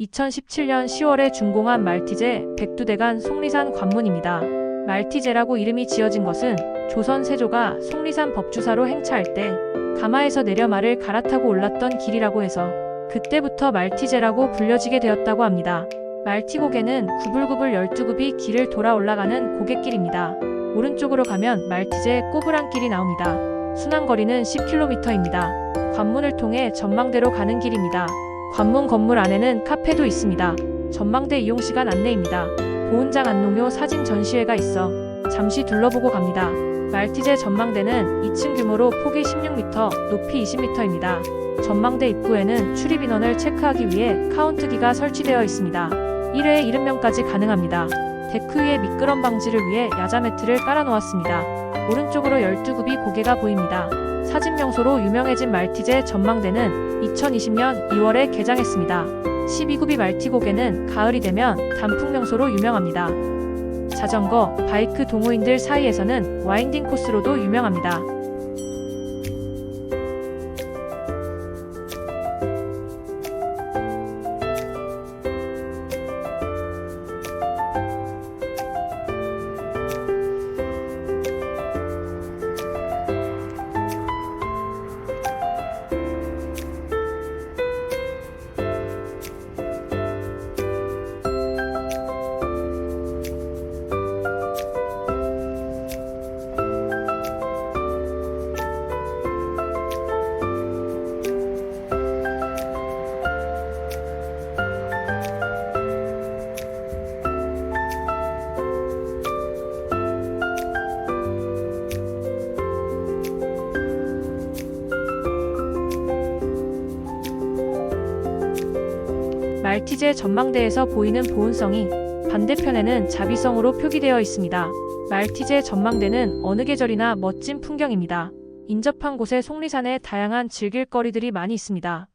2017년 10월에 준공한 말티제 백두대간 속리산 관문입니다. 말티제라고 이름이 지어진 것은 조선 세조가 속리산 법주사로 행차할 때 가마에서 내려 말을 갈아타고 올랐던 길이라고 해서 그때부터 말티제라고 불려지게 되었다고 합니다. 말티고개는 구불구불 12굽이 길을 돌아 올라가는 고갯길입니다. 오른쪽으로 가면 말티제 꼬부랑길이 나옵니다. 순항거리는 10km입니다. 관문을 통해 전망대로 가는 길입니다. 관문 건물 안에는 카페도 있습니다. 전망대 이용 시간 안내입니다. 보은장 안농요 사진 전시회가 있어 잠시 둘러보고 갑니다. 말티제 전망대는 2층 규모로 폭이 16m, 높이 20m입니다. 전망대 입구에는 출입 인원을 체크하기 위해 카운트기가 설치되어 있습니다. 1회에 70명까지 가능합니다. 데크 위에 미끄럼 방지를 위해 야자 매트를 깔아 놓았습니다. 오른쪽으로 12굽이 고개가 보입니다. 사진 명소로 유명해진 말티제 전망대는 2020년 2월에 개장했습니다. 12굽이 말티 고개는 가을이 되면 단풍 명소로 유명합니다. 자전거, 바이크 동호인들 사이에서는 와인딩 코스로도 유명합니다. 말티제 전망대에서 보이는 보온성이 반대편에는 자비성으로 표기되어 있습니다. 말티제 전망대는 어느 계절이나 멋진 풍경입니다. 인접한 곳에 속리산에 다양한 즐길 거리들이 많이 있습니다.